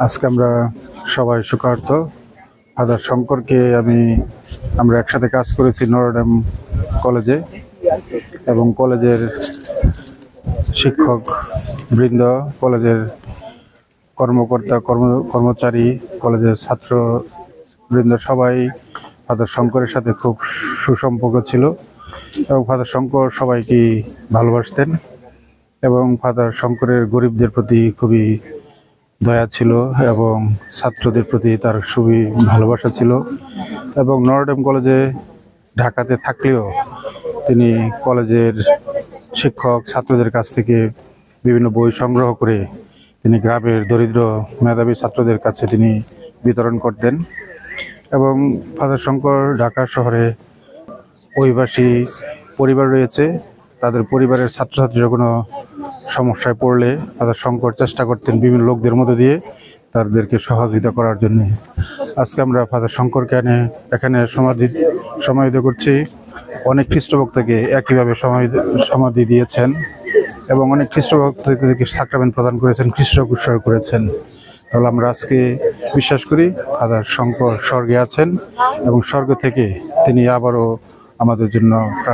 আজকে আমরা সবাই সুখার্থ ফাদার শঙ্করকে আমি, আমরা একসাথে কাজ করেছি নরডাম কলেজে এবং কলেজের শিক্ষক বৃন্দ, কলেজের কর্মকর্তা, কর্ম, কর্মচারী, কলেজের ছাত্র বৃন্দ সবাই ফাদার শঙ্করের সাথে খুব সুসম্পর্ক ছিল এবং ফাদার শঙ্কর সবাইকে ভালোবাসতেন এবং ফাদার শঙ্করের গরিবদের প্রতি খুবই দয়া ছিল এবং ছাত্রদের প্রতি তার খুবই ভালোবাসা ছিল এবং নরডেম কলেজে ঢাকাতে থাকলেও তিনি কলেজের শিক্ষক ছাত্রদের কাছ থেকে বিভিন্ন বই সংগ্রহ করে তিনি গ্রামের দরিদ্র মেধাবী ছাত্রদের কাছে তিনি বিতরণ করতেন এবং ফাদার শঙ্কর ঢাকা শহরে অভিবাসী পরিবার রয়েছে। তাদের পরিবারের ছাত্রছাত্রীরা কোনো সমস্যায় পড়লে তাদের শঙ্কর চেষ্টা করতেন বিভিন্ন লোকদের মধ্যে দিয়ে তাদেরকে সহযোগিতা করার জন্য। আজকে আমরা ফাদার শঙ্করকে এনে এখানে সমাধি সমাহিত করছি। অনেক খ্রিস্টভক্তকে একইভাবে সমাধি দিয়েছেন এবং অনেক খ্রিস্টভক্তদেরকে সাক্রামেন্ট প্রদান করেছেন, খ্রিস্ট উৎসর্গ করেছেন। তাহলে আমরা আজকে বিশ্বাস করি ফাদার শঙ্কর স্বর্গে আছেন এবং স্বর্গ থেকে তিনি আবারও আমাদের জন্য